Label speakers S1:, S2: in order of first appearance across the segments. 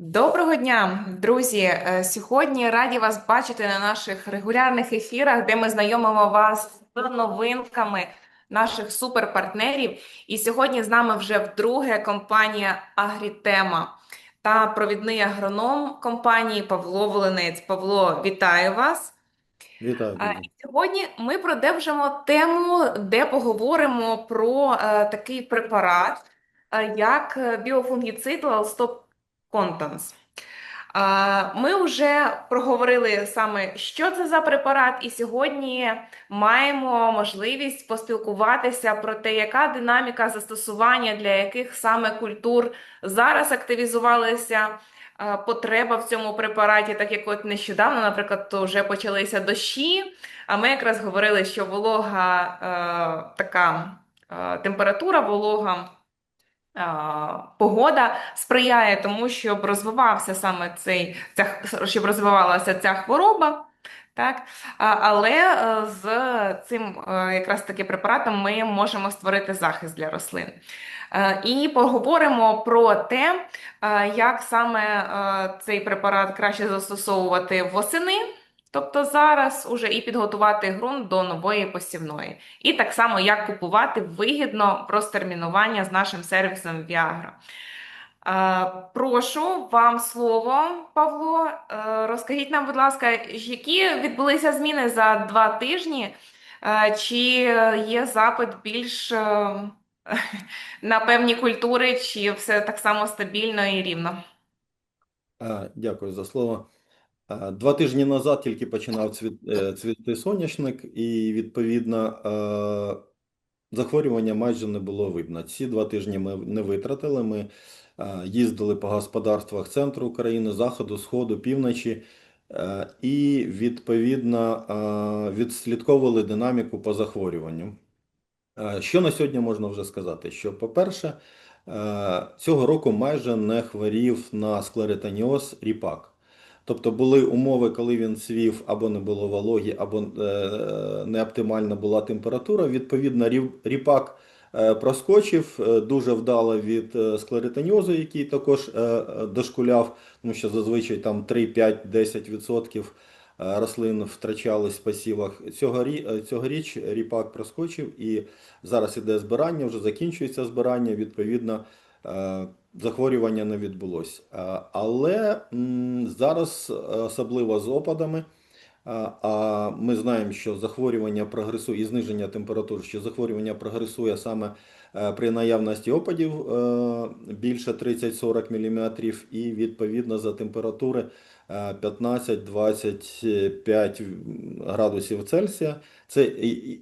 S1: Доброго дня, друзі! Е, Сьогодні раді вас бачити на наших регулярних ефірах, де ми знайомимо вас з новинками наших суперпартнерів. І сьогодні з нами вже вдруге компанія Агрітема та провідний агроном компанії Павло Волинець. Павло, вітаю вас!
S2: Вітаю,
S1: і Сьогодні ми продовжимо тему, де поговоримо про е, такий препарат, е, як е, біофунгіцид Лалстоп Контанс. Ми вже проговорили саме, що це за препарат, і сьогодні маємо можливість поспілкуватися про те, яка динаміка застосування для яких саме культур зараз активізувалася потреба в цьому препараті, так як от нещодавно, наприклад, то вже почалися дощі, а ми якраз говорили, що волога е, така е, температура, волога. Погода сприяє тому, щоб розвивався саме цей, ця, щоб розвивалася ця хвороба, так? Але е, з цим е, якраз таки препаратом ми можемо створити захист для рослин. Е, І поговоримо про те, як саме цей препарат краще застосовувати восени, тобто зараз уже і підготувати ґрунт до нової посівної. І так само, як купувати вигідно розтермінування з нашим сервісом Viagra. Е, Прошу вам слово, Павло. Е, Розкажіть нам, будь ласка, які відбулися зміни за два тижні? Е, Чи є запит більш на певні культури, чи все так само стабільно і рівно?
S2: Дякую за слово. А, Два тижні назад тільки починав е, цвісти соняшник, і відповідно е, захворювання майже не було видно. Ці два тижні ми не витратили. Ми е, їздили по господарствах центру України, заходу, сходу, півночі, е, і відповідно е, відслідковували динаміку по захворюванню. Е, Що на сьогодні можна вже сказати? Що, по-перше, е, цього року майже не хворів на склеротаніоз ріпак. Тобто були умови, коли він цвів, або не було вологі, або е, неоптимальна була температура. Відповідно, ріпак е, проскочив е, дуже вдало від склеротаніозу, який також дошкуляв, тому що зазвичай там 3, 5, 10% е, рослин втрачались в посівах. Цьогорі, цьогоріч ріпак проскочив і зараз іде збирання, вже закінчується збирання, відповідно, захворювання не відбулося. Е, Але зараз, е, особливо з опадами, а ми знаємо, що захворювання прогресує і зниження температур, що захворювання прогресує саме е, при наявності опадів е, більше 30-40 мм, і відповідно за температури е, 15-25 градусів Цельсія. Це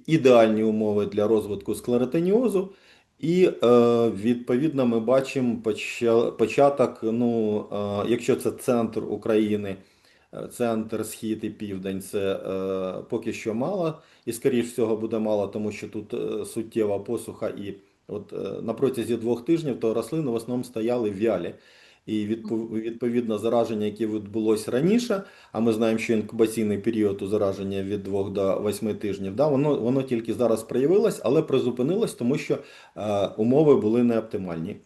S2: ідеальні умови для розвитку склеротаніозу. І е, відповідно ми бачимо початок, ну, е, якщо це центр України. Е, Центр, схід і південь це поки що мало, і скоріш всього буде мало, тому що тут суттєва посуха, і от на протязі двох тижнів то рослини в основному стояли вялі. І відпов- відповідно зараження, яке відбулося раніше, а ми знаємо, що інкубаційний період у зараження від 2 до 8 тижнів, да, воно, воно тільки зараз проявилось, але призупинилось, тому що е, умови були неоптимальні.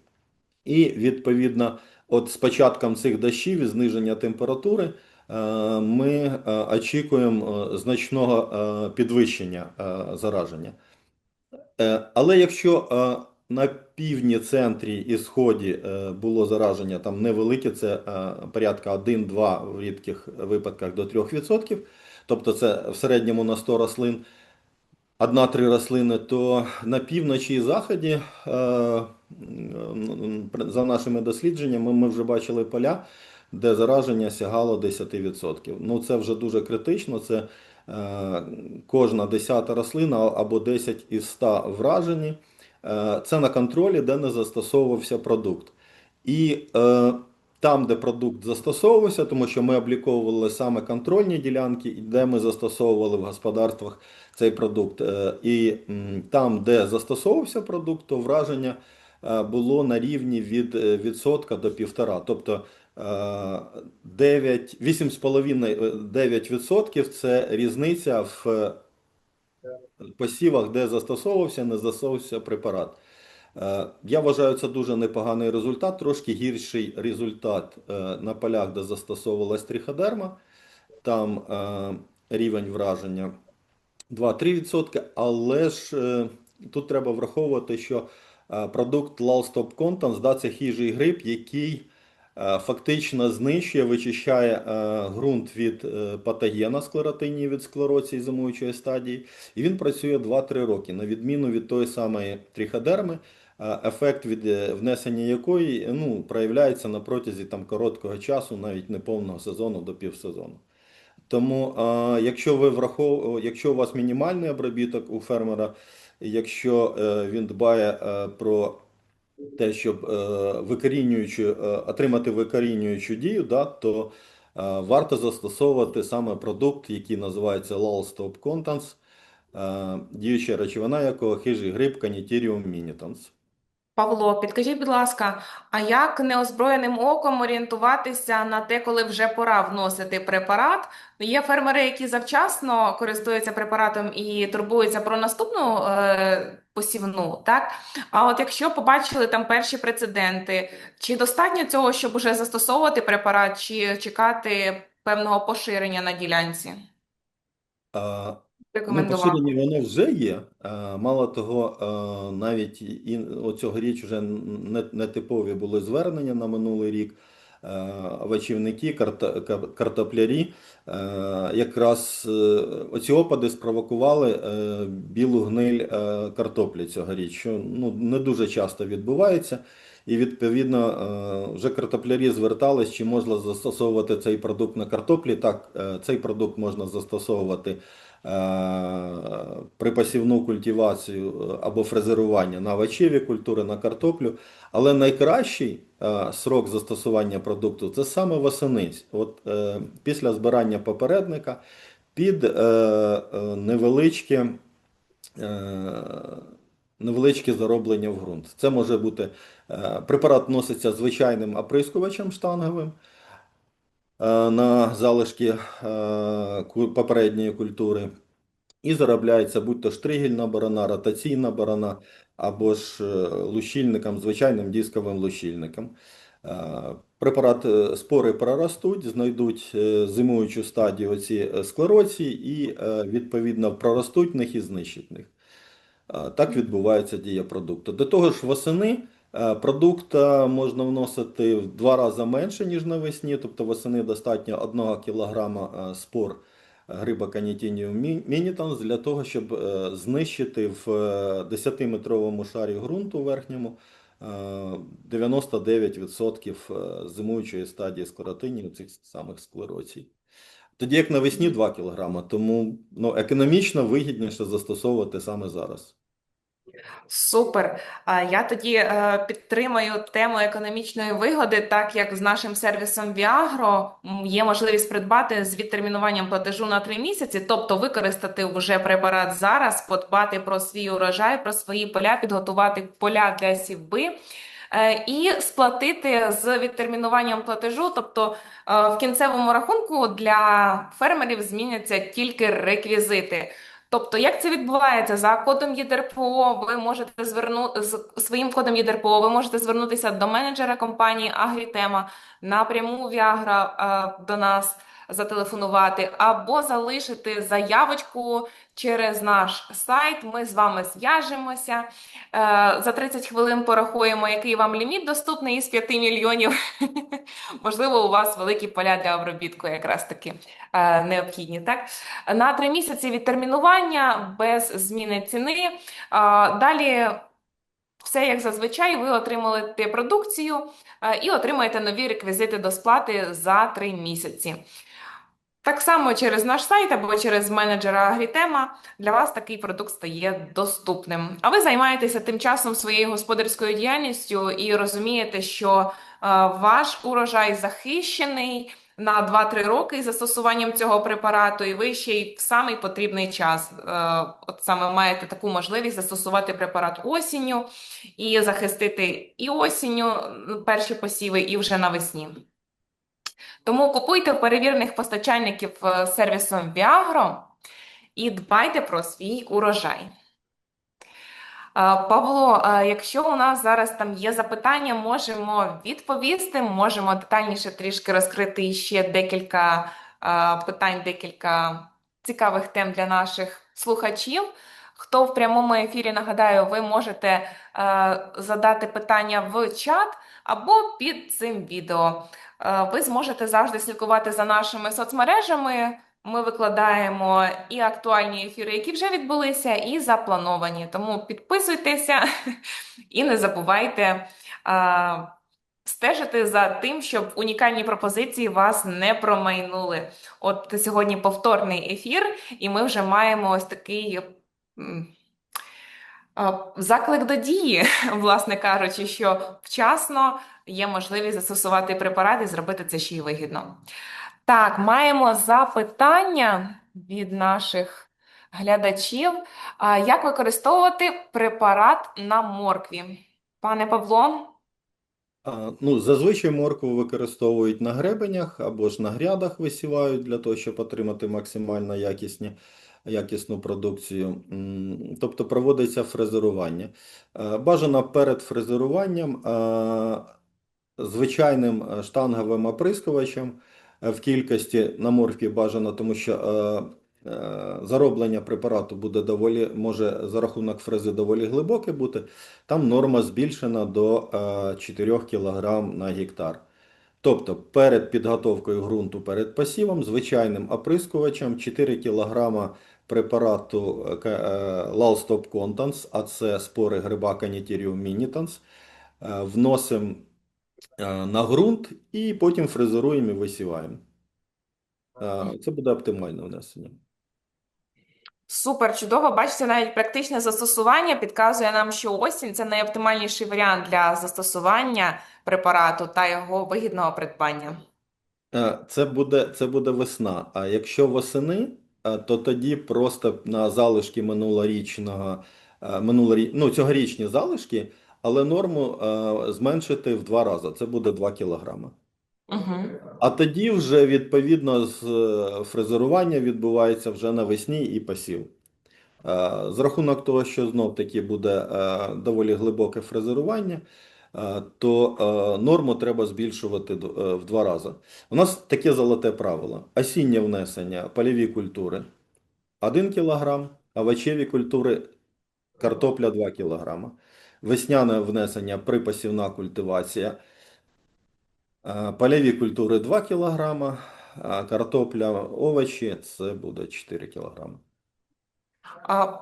S2: І відповідно, от з початком цих дощів і зниження температури е, ми е, очікуємо е, значного підвищення зараження. Але якщо на півдні, центрі і сході е, було зараження там невелике, це е, порядка 1-2 в рідких випадках до 3%, тобто це в середньому на 100 рослин, одна-три рослини, то на півночі і заході, е, за нашими дослідженнями, ми вже бачили поля, де зараження сягало 10%. Ну, це вже дуже критично. Це кожна десята рослина або 10 із 100 вражені. Е, Це на контролі, де не застосовувався продукт. І е, там, де продукт застосовувався, тому що ми обліковували саме контрольні ділянки, де ми застосовували в господарствах цей продукт. Е, І там, де застосовувався продукт, то враження е, було на рівні від е, відсотка до півтора. Тобто е, 9, 8,5-9% це різниця в посівах, де застосовувався, не застосовувався препарат. Е, Я вважаю, це дуже непоганий результат, трошки гірший результат е, на полях, де застосовувалась триходерма. Там е, рівень враження 2-3%, але ж тут треба враховувати, що продукт Lal Stop Contents, да, це хижий гриб, який фактично знищує, вичищає е, ґрунт від е, патогена склеротинії, від склероції зимуючої стадії, і він працює 2-3 роки, на відміну від тої самої триходерми, е, ефект від е, внесення якої ну, проявляється на протязі там, короткого часу, навіть не повного сезону до півсезону. Тому, е, якщо ви врахов... якщо у вас мінімальний обробіток у фермера, якщо е, він дбає е, про те, щоб е, викорінюючу, е, отримати викорінюючу дію, да, то е, варто застосовувати саме продукт, який називається Lal Stop Contents, діюча речовина якого хижий гриб Caniterium minitans.
S1: Павло, підкажіть, будь ласка, а як неозброєним оком орієнтуватися на те, коли вже пора вносити препарат? Є фермери, які завчасно користуються препаратом і турбуються про наступну посівну, так? А от якщо побачили там перші прецеденти, чи достатньо цього, щоб уже застосовувати препарат, чи чекати певного поширення на ділянці?
S2: Е, Ну, поширення воно вже є. Мало того, навіть і цьогоріч вже не, не типові були звернення на минулий рік. Е, Овочівники, картоплярі, е, якраз е, оці опади спровокували білу гниль картоплі цьогоріч, що ну, не дуже часто відбувається. І відповідно е, вже картоплярі звертались, чи можна застосовувати цей продукт на картоплі. Так, е, цей продукт можна застосовувати е, при посівну культивацію або фрезерування на овочеві культури, на картоплю. Але найкращий срок застосування продукту це саме восени. От після збирання попередника під невеличке. Невеличке зароблення в ґрунт. Це може бути препарат вноситься звичайним оприскувачем штанговим е, на залишки е, попередньої культури. І заробляється будь-то штригельна борона, ротаційна борона, або ж е, лущильником, звичайним дисковим лущильником. Е, Препарат е, спори проростуть, знайдуть е, зимуючу стадію оці е, склероції і е, відповідно проростуть них і знищать їх. Е, Так відбувається дія продукту. До того ж, восени е, продукта можна вносити в два рази менше, ніж навесні, тобто восени достатньо 1 кг спор гриба Canittinium mi- minitans для того, щоб е, знищити в е, 10-метровому шарі ґрунту верхньому е, 99% е, зимуючої стадії склеротинів, цих самих склероцій. Тоді як навесні 2 кг, тому ну, економічно вигідніше застосовувати саме зараз.
S1: Супер. Я тоді е, підтримаю тему економічної вигоди, так як з нашим сервісом Viagro є можливість придбати з відтермінуванням платежу на три місяці, тобто використати вже препарат зараз, подбати про свій урожай, про свої поля, підготувати поля для сівби. е, І сплатити з відтермінуванням платежу, тобто е, в кінцевому рахунку для фермерів зміняться тільки реквізити. Тобто, як це відбувається? За кодом ЄДРПО ви можете звернути з своїм кодом ЄДРПО, ви можете звернутися до менеджера компанії Агрітема напряму Віагра е, до нас зателефонувати або залишити заявочку через наш сайт. Ми з вами зв'яжемося. Е, За 30 хвилин порахуємо, який вам ліміт доступний із 5 мільйонів. Можливо, у вас великі поля для обробітку якраз таки е, необхідні, так? На три місяці відтермінування без зміни ціни. Далі все як зазвичай, ви отримуєте продукцію е, і отримаєте нові реквізити до сплати за три місяці. Так само через наш сайт або через менеджера Агрітема для вас такий продукт стає доступним. А ви займаєтеся тим часом своєю господарською діяльністю і розумієте, що е, ваш урожай захищений на 2-3 роки із застосуванням цього препарату, і ви ще й в самий потрібний час. Е, От саме маєте таку можливість застосувати препарат осінню і захистити і осінню перші посіви, і вже навесні. Тому купуйте перевірених постачальників е, сервісом Viagro і дбайте про свій урожай. Павло, якщо у нас зараз там є запитання, можемо відповісти, можемо детальніше трішки розкрити ще декілька питань, декілька цікавих тем для наших слухачів. Хто в прямому ефірі, нагадаю, ви можете задати питання в чат або під цим відео. Ви зможете завжди слідкувати за нашими соцмережами. Ми викладаємо і актуальні ефіри, які вже відбулися, і заплановані. Тому підписуйтеся і не забувайте а, стежити за тим, щоб унікальні пропозиції вас не промайнули. От сьогодні повторний ефір, і ми вже маємо ось такий. Заклик до дії, власне кажучи, що вчасно є можливість застосувати препарат і зробити це ще й вигідно. Так, маємо запитання від наших глядачів. А, Як використовувати препарат на моркві? Пане Павло?
S2: Ну, зазвичай моркву використовують на гребенях або ж на грядах висівають для того, щоб отримати максимально якісні, якісну продукцію. Тобто проводиться фрезерування. Бажано перед фрезеруванням звичайним штанговим оприскувачем в кількості на моркві бажано, тому що е, е, зароблення препарату буде доволі, може за рахунок фрези доволі глибоке бути. Там норма збільшена до е, 4 кг на гектар. Тобто перед підготовкою ґрунту перед посівом звичайним оприскувачем 4 кг препарату е, Lalstop Contents, а це спори гриба Caniterium minitans, вносимо е, на ґрунт і потім фрезеруємо і висіваємо. Е, Це буде оптимальне внесення.
S1: Супер, чудово. Бачите, навіть практичне застосування підказує нам, що осінь це найоптимальніший варіант для застосування препарату та його вигідного придбання.
S2: Е, Це буде, це буде весна. А якщо восени, е, то тоді просто на залишки минулорічного, е, минулорі... ну, цьогорічні залишки, але норму е, зменшити в два рази. Це буде 2 кілограми.
S1: Угу.
S2: А тоді вже відповідно з е, фрезерування відбувається вже навесні і посів. Е, З рахунок того, що знов таки буде доволі глибоке фрезерування, то норму треба збільшувати в два рази. У нас таке золоте правило: осіннє внесення польові культури 1 кг, овочеві культури картопля 2 кг, весняне внесення припасівна культивація. Е, Польові культури 2 кг, картопля, овочі це буде 4 кг.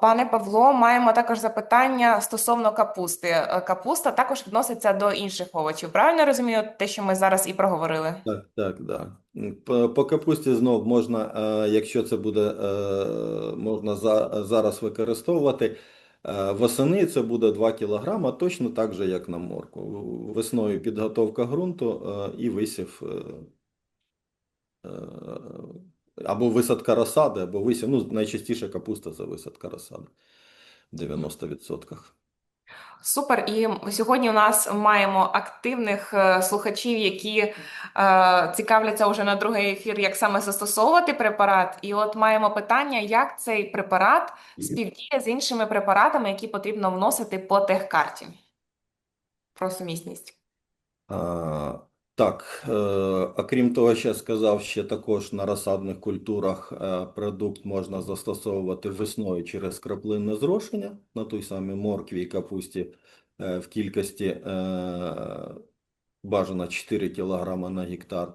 S1: Пане Павло, маємо також запитання стосовно капусти. Е, Капуста також відноситься до інших овочів. Правильно розумію те, що ми зараз і проговорили?
S2: Так, так, да. М, По, капусті знов можна, е, якщо це буде, можна зараз використовувати. Е, Восени це буде 2 кг, точно так же, як на морку. Весною підготовка ґрунту е, і висів. е, Або висадка розсади, або висів. Ну, найчастіше капуста за висадка розсади. В 90%.
S1: Супер. І сьогодні у нас маємо активних е, слухачів, які е, цікавляться вже на другий ефір, як саме застосовувати препарат. І от маємо питання, як цей препарат співдіє з іншими препаратами, які потрібно вносити по техкарті. Про сумісність.
S2: Так, е, окрім того, що я сказав, ще також на розсадних культурах е, продукт можна застосовувати весною через краплинне зрошення на той самій моркві і капусті е, в кількості бажано 4 кг на гектар.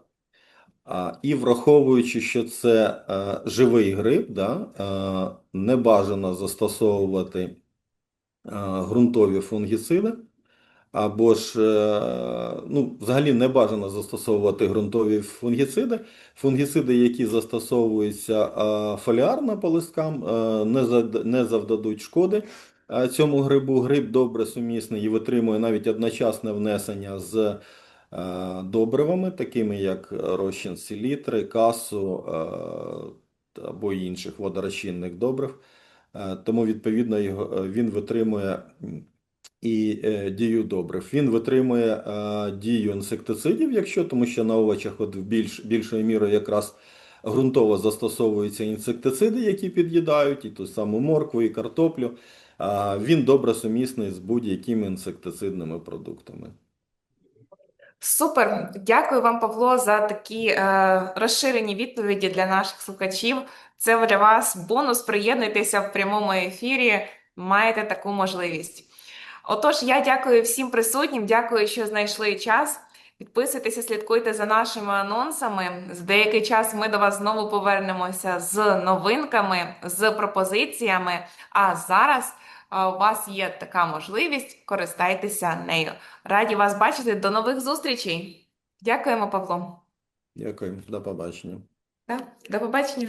S2: І враховуючи, що це живий гриб, да, не бажано застосовувати е, ґрунтові фунгіциди. Або ж, е, ну, взагалі не бажано застосовувати ґрунтові фунгіциди. Фунгіциди, які застосовуються е, фоліарно по листкам, е, не завдадуть шкоди цьому грибу. Гриб добре сумісний і витримує навіть одночасне внесення з добривами, такими як розчин селітри, касу або інших водорозчинних добрив. Тому, відповідно, він витримує і е, дію добрив. Він витримує е, дію інсектицидів, якщо, тому що на овочах от в більш, більшою мірою якраз ґрунтово застосовуються інсектициди, які під'їдають і ту саму моркву, і картоплю. а, він добре сумісний з будь-якими інсектицидними продуктами.
S1: Супер, дякую вам, Павло, за такі е, розширені відповіді для наших слухачів. Це для вас бонус. Приєднуйтеся в прямому ефірі. Маєте таку можливість. Отож, я дякую всім присутнім. Дякую, що знайшли час. Підписуйтеся, слідкуйте за нашими анонсами. За деякий час ми до вас знову повернемося з новинками, з пропозиціями. А зараз у вас є така можливість, користайтеся нею. Раді вас бачити. До нових зустрічей. Дякуємо, Павло.
S2: Дякую, до побачення.
S1: Да, До побачення.